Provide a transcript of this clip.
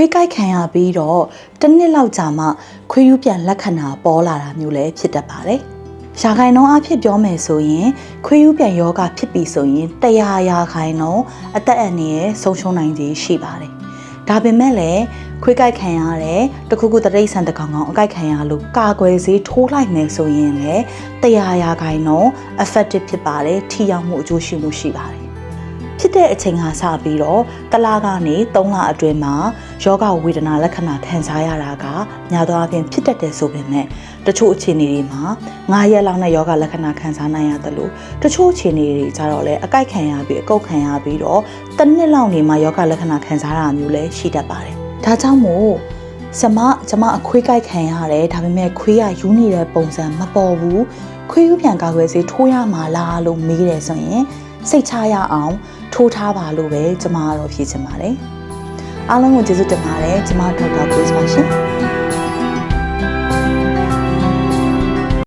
ခွေးကိုက်ခံရပြီးတော့တစ်နှစ်လောက်ကြာမှခွေးယူပြန်လက္ခဏာပေါ်လာတာမျိုးလည်းဖြစ်တတ်ပါတယ်။ရာခိုင်နှုန်းအဖြစ်ပြောမယ်ဆိုရင် ခွေးယူပြန်ယောဂဖြစ်ပြီဆိုရင်100ရာခိုင်နှုန်းအသက်အန္တရာယ်ဆုံးရှုံးနိုင်ခြေရှိပါတယ်။ဒါပေမဲ့လည်းခွေးကိုက်ခံရတဲ့တခုခုတရိတ်ဆန်တကောင်ကောင်အကိုက်ခံရလို့ကာကွယ်ဆေးထိုးလိုက်မယ်ဆိုရင်လည်း100ရာခိုင်နှုန်း effective ဖြစ်ပါတယ်။ထိရောက်မှုအကျိုးရှိမှုရှိပါတယ်။ ဖြစ်တဲ့အချိန်ကစပြီးတော့တလားကနေ3လအတွင်းမှာယောဂဝေဒနာလက္ခဏာခံစားရတာကများသောအားဖြင့်ဖြစ်တတ်တယ်ဆိုပေမဲ့တချို့အခြေအနေတွေမှာ9ရက်လောက်နဲ့ယောဂလက္ခဏာခံစားနိုင်ရတယ်လို့တချို့အခြေအနေတွေကြတော့လည်းအကိုက်ခံရပြီးအကုတ်ခံရပြီးတော့တစ်နှစ်လောက်နေမှယောဂလက္ခဏာခံစားရတာမျိုးလည်းရှိတတ်ပါတယ်။ဒါကြောင့်မို့ကျမကျမအခွေးကိုက်ခံရတယ်ဒါပေမဲ့ခွေးကယူနေတဲ့ပုံစံမပေါ်ဘူးခွေးယူပြန်ကာကွယ်ဆေးထိုးရမှာလားလို့မေးတယ်ဆိုရင်စိတ်ချရအောင် ထိုးထားပါလို့ပဲကျမကတော့ဖြေချင်ပါတယ်အားလုံးကိုကျေးဇူးတင်ပါတယ်ကျမဒေါက်တာကိုစပါရှင်